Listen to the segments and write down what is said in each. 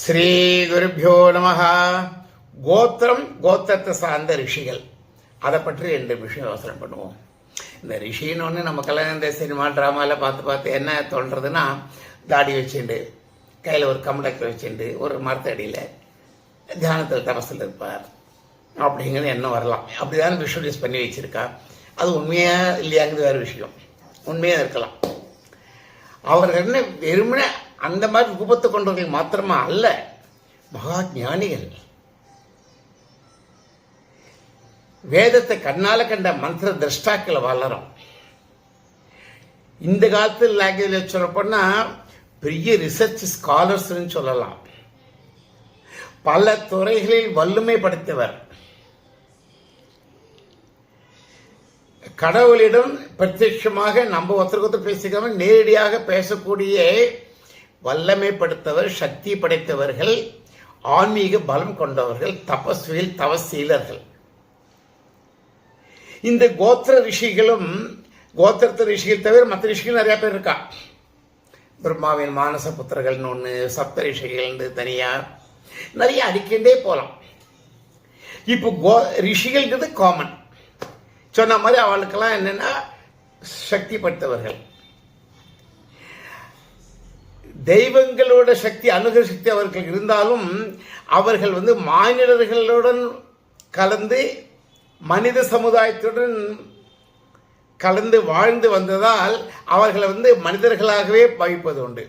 ஸ்ரீ குருப்பியோ நம கோத்திரம் கோத்திரத்தை சார்ந்த ரிஷிகள். அதை பற்றி ரெண்டு விஷயம் யோசனை பண்ணுவோம். இந்த ரிஷின்னு ஒன்று நமக்கெல்லாம் இந்த சினிமா ட்ராமாவில் பார்த்து பார்த்து என்ன தோன்றதுன்னா தாடி வச்சுண்டு கையில் ஒரு கமடக்கை வச்சுண்டு ஒரு மரத்தடியில் தியானத்தில் தபசில் இருப்பார். அப்படிங்கிறது எண்ணம் வரலாம். அப்படிதான் விஷுவலைஸ் பண்ணி வச்சுருக்கா. அது உண்மையாக இல்லையாங்கிறது வேறு விஷயம். உண்மையாக இருக்கலாம். அவர் என்ன வெறுமனே அந்த மாதிரி ரூபத்தை கொண்டவர்கள் மாத்திரமா அல்ல மகா ஞானிகள். வேதத்தை கண்ணால கண்ட மந்திர திரஷ்டாக்களை வளரும். இந்த காலத்தில் லாங்குவேஜ் சொல்லப்போனா பெரிய ரிசர்ச் ஸ்காலர்ஸ்னு சொல்லலாம். பல துறைகளில் வல்லுமை படைத்தவர். கடவுளிடம் பிரத்யட்சமாக நம்ம ஒருத்தருக்கு ஒருத்தர் பேசிக்காம நேரடியாக பேசக்கூடிய வல்லமை படுத்தவர் சக்தி படைத்தவர்கள் ஆன்மீக பலம் கொண்டவர்கள் தபஸ்வியில் தவசீலர்கள். இந்த கோத்திர ரிஷிகளும் கோத்திரத்து ரிஷிகள் தவிர மற்ற ரிஷிகள் நிறைய பேர் இருக்கா? பிரம்மாவின் மானச புத்திரர்கள்னு ஒன்று சப்த ரிஷிகள்னு தனியா. நிறைய அடிக்கின்றே போகலாம் இப்போ கோ ரிஷிகள்ன்றது காமன் சொன்ன மாதிரி அவளுக்கெல்லாம் என்னென்னா சக்தி படுத்தவர்கள். தெய்வங்களோட சக்தி அணுக சக்தி அவர்களுக்கு இருந்தாலும் அவர்கள் வந்து மாநிலர்களுடன் கலந்து மனித சமுதாயத்துடன் கலந்து வாழ்ந்து வந்ததால் அவர்களை வந்து மனிதர்களாகவே பாவிப்பது உண்டு.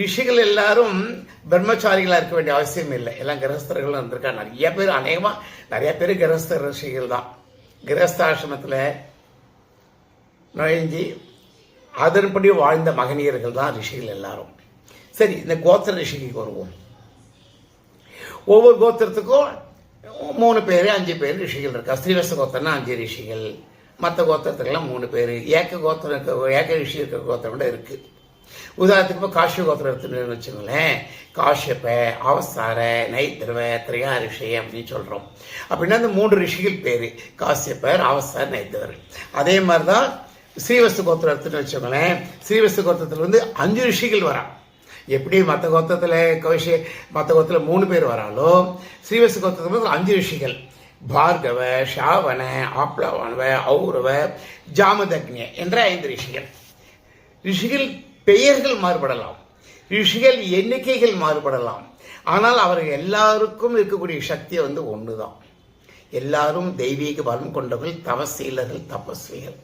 ரிஷிகள் எல்லாரும் பிரம்மச்சாரிகளாக இருக்க வேண்டிய அவசியம் இல்லை. எல்லாம் கிரகஸ்தர்களும் வந்திருக்காங்க. நிறைய பேர் அநேகமாக நிறைய பேர் கிரகஸ்த ரிஷிகள் தான். கிரகஸ்தாசிரமத்தில் நுழைஞ்சி அதன்படி வாழ்ந்த மகனியர்கள் தான் ரிஷிகள் எல்லாரும். சரி இந்த கோத்திர ரிஷிக்கு வருவோம். ஒவ்வொரு கோத்திரத்துக்கும் மூணு பேர் அஞ்சு பேர் ரிஷிகள் இருக்கா? ஸ்ரீவச கோத்திரம்னா அஞ்சு ரிஷிகள். மற்ற கோத்திரத்துக்கெல்லாம் மூணு பேர். ஏக்க கோத்திரம் இருக்க ஏக்க ரிஷி இருக்க கோத்திரம் கூட இருக்குது உதாரணத்துக்கு இப்போ காஷ்ய கோத்திரம் எடுத்துன்னு வச்சுங்களேன் காஷ்யப்ப அவசார நைத்திரவ திரையா ரிஷி அப்படின்னு சொல்கிறோம் அப்படின்னா அந்த மூன்று ரிஷிகள் பேர். காசியப்பர் அவசார் நைத்திரவர் அதே மாதிரி தான் ஸ்ரீவஸ்து கோத்திரம் எடுத்துன்னு வச்சுக்கோங்களேன். ஸ்ரீவஸ்து கோத்திரத்தில் வந்து அஞ்சு ரிஷிகள் வரான் எப்படி மற்ற கோத்திரத்தில் கௌஷி மற்ற கோத்திரத்தில் மூணு பேர் வராலோ ஸ்ரீவஸ்து கோத்திரத்தில் வந்து அஞ்சு ரிஷிகள். பார்கவ ஷாவன ஆப்ளவானவ ஔரவ ஜாமதக்னிய என்ற ஐந்து ரிஷிகள். ரிஷிகள் பெயர்கள் மாறுபடலாம். ரிஷிகள் எண்ணிக்கைகள் மாறுபடலாம். ஆனால் அவர்கள் எல்லாருக்கும் இருக்கக்கூடிய சக்தி வந்து ஒன்று தான் எல்லாரும் தெய்வீக பலம் கொண்டவர்கள் தவசீலர்கள் தபஸ்விகள்.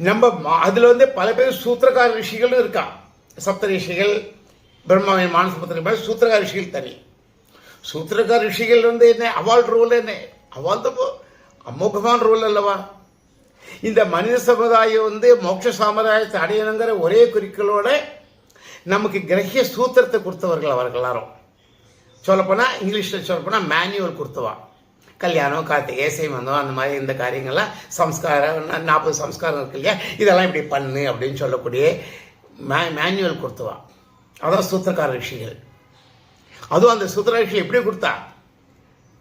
நம்ம மா- வந்து பல பேர் சூத்திரகார ரிஷிகளும் இருக்கா? சப்த ரிஷிகள் பிரம்மாவின் மானசபத்திர சூத்திரகார ரிஷிகள் தனி. சூத்திரகார ரிஷிகள் வந்து என்ன? அவால் ரோல் என்ன? அவால் தான் அமோகமான ரோல் அல்லவா? இந்த மனித சமுதாயம் வந்து மோட்ச சமுதாயத்தை அடையணுங்கிற ஒரே குறிக்கோளோட நமக்கு கிரகிய சூத்திரத்தை கொடுத்தவர்கள் அவர்கள் எல்லாரும் சொல்லப்போனால் இங்கிலீஷில் சொல்லப்போனால் மேனுவல் கொடுத்தவா. கல்யாணம் கார்த்திகை சைமந்தம் அந்த மாதிரி இந்த காரியங்கள்லாம் சம்ஸ்காரம் நாற்பது சம்ஸ்காரம் இருக்கு இல்லையா? இதெல்லாம் இப்படி பண்ணு அப்படின்னு சொல்லக்கூடிய மே மேனுவல் கொடுத்துவான் அதான் சூத்திரக்கார ரிஷிகள். அதுவும் அந்த சூத்திர ரிஷி எப்படி கொடுத்தா?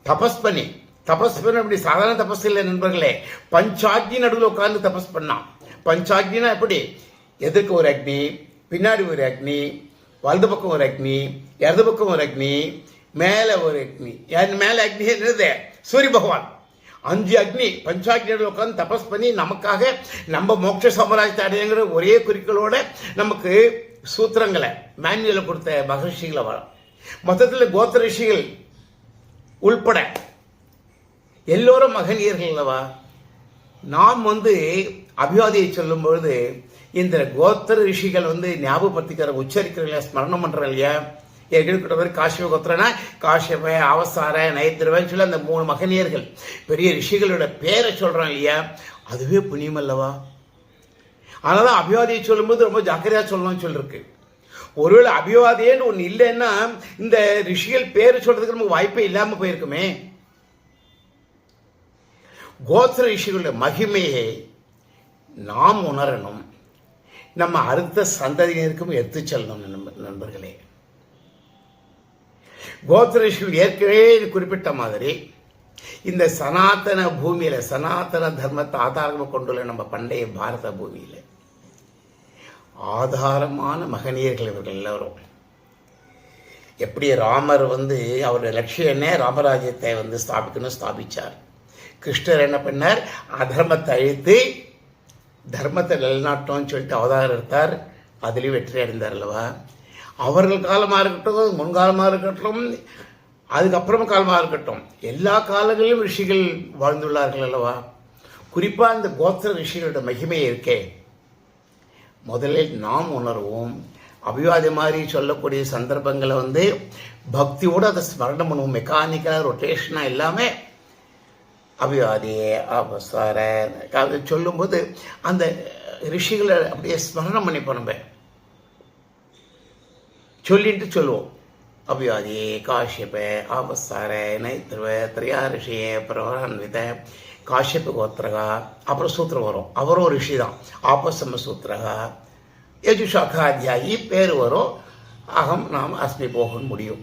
தபஸ் பண்ணி. தபஸ் பண்ண அப்படி சாதாரண தபஸ் இல்லை நண்பர்களே. பஞ்சாக்னி நடுவில் உட்கார்ந்து தபஸ் பண்ணான். பஞ்சாக்னா எப்படி? எதிர்க்க ஒரு அக்னி பின்னாடி ஒரு அக்னி வலது பக்கம் ஒரு அக்னி இடது பக்கம் ஒரு அக்னி மேலே ஒரு அக்னி. என் மேலே அக்னி என்னது? சூரிய பகவான் அஞ்சு அக்னி பஞ்சாக்னியில் உட்காந்து தபஸ் பண்ணி நமக்காக நம்ம மோட்ச சாம்ராஜ்யத்தை அடையங்கிற ஒரே குறிக்கோளோட நமக்கு சூத்திரங்களை மேனுவலை கொடுத்த மகர்ஷிகளை வரும் மொத்தத்தில் கோத்திர ரிஷிகள் உள்பட எல்லோரும் மகனியர்கள் அல்லவா நாம் வந்து அபிவாதியை சொல்லும் பொழுது இந்த கோத்திர ரிஷிகள் வந்து ஞாபகப்படுத்திக்கிற உச்சரிக்கிற ஸ்மரணம் பண்ற இல்லையா ஏற்கனவே மாதிரி காஷ்யப கோத்திரனா காஷ்யப அவசார நயத்திரவன் சொல்லி அந்த மூணு மகனியர்கள். பெரிய ரிஷிகளோட பேரை சொல்றோம் இல்லையா? அதுவே புண்ணியம் அல்லவா அதனால அபிவாதியை சொல்லும்போது ரொம்ப ஜாக்கிரதையா சொல்லணும்னு சொல்லிருக்கு. ஒருவேளை அபிவாதியேன்னு ஒன்று இல்லைன்னா இந்த ரிஷிகள் பேர் சொல்றதுக்கு நமக்கு வாய்ப்பே இல்லாமல் போயிருக்குமே. கோத்திர ரிஷிகளுடைய மகிமையை நாம் உணரணும். நம்ம அடுத்த சந்ததியினருக்கும் எடுத்து செல்லணும் நண்பர்களே. கோத்திர ஏற்கனவே குறிப்பிட்ட மாதிரி இந்த சனாதன பூமியில சனாதன தர்மத்தை ஆதாரமாக கொண்டுள்ள நம்ம பண்டைய பாரத பூமியில ஆதாரமான மகனியர்கள் இவர்கள் எல்லோரும். எப்படி ராமர் வந்து அவருடைய லட்சியம் என்ன? ராமராஜ்யத்தை வந்து ஸ்தாபிக்கணும் ஸ்தாபிச்சார். கிருஷ்ணர் என்ன பண்ணார்? அதர்மத்தை அழித்து தர்மத்தை நிலைநாட்டோம்னு சொல்லிட்டு அவதாரம் எடுத்தார். அதுலேயும் வெற்றி அடைந்தார் அல்லவா? அவர்கள் காலமாக இருக்கட்டும் முன்காலமாக இருக்கட்டும் அதுக்கப்புறம் காலமாக இருக்கட்டும் எல்லா காலங்களிலும் ரிஷிகள் வாழ்ந்துள்ளார்கள் அல்லவா? குறிப்பாக இந்த கோத்திர ரிஷிகளோட மகிமை இருக்கே. முதலில் நாம் உணர்வோம். அபிவாதி மாதிரி சொல்லக்கூடிய சந்தர்ப்பங்களை வந்து பக்தியோடு அதை ஸ்மரணம் பண்ணுவோம். மெக்கானிக்கலாக ரொட்டேஷனாக எல்லாமே அபிவாதி அபசார சொல்லும்போது அந்த ரிஷிகளை அப்படியே ஸ்மரணம் பண்ணி நம்ம. சொல்லிட்டு சொல்லுவோம். அபிவாதி காஷ்யப ஆபஸ்தார நைத்திருவ திரையாரிஷிய பிரவரான்வித காஷ்யப கோத்திரகா அப்புறம் சூத்திரம் வரும். அவரும் ஒரு ரிஷி தான். ஆபசம சூத்திரகா. யஜுஷாக்காத்தியாயி பேர் வரும். அகம் நாம் அஸ்மி போக முடியும்.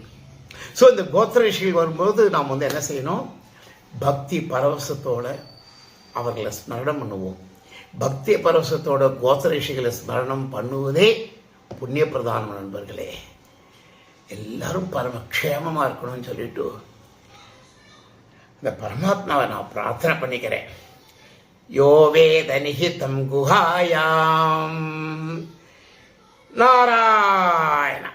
ஸோ இந்த கோத்திர ரிஷிகள் வரும்போது நாம் வந்து என்ன செய்யணும்? பக்தி பரவசத்தோடு அவர்களை ஸ்மரணம் பண்ணுவோம். பக்தி பரவசத்தோட கோத்திர ரிஷிகளை ஸ்மரணம் பண்ணுவதே புண்ணிய பிரதானம் நண்பர்களே. எல்லாரும் பரமக்ஷேமமாக இருக்கணும்னு சொல்லிட்டு அந்த பரமாத்மாவை நான் பிரார்த்தனை பண்ணிக்கிறேன். யோ வேத நிஹிதம் குஹாயாம். நாராயண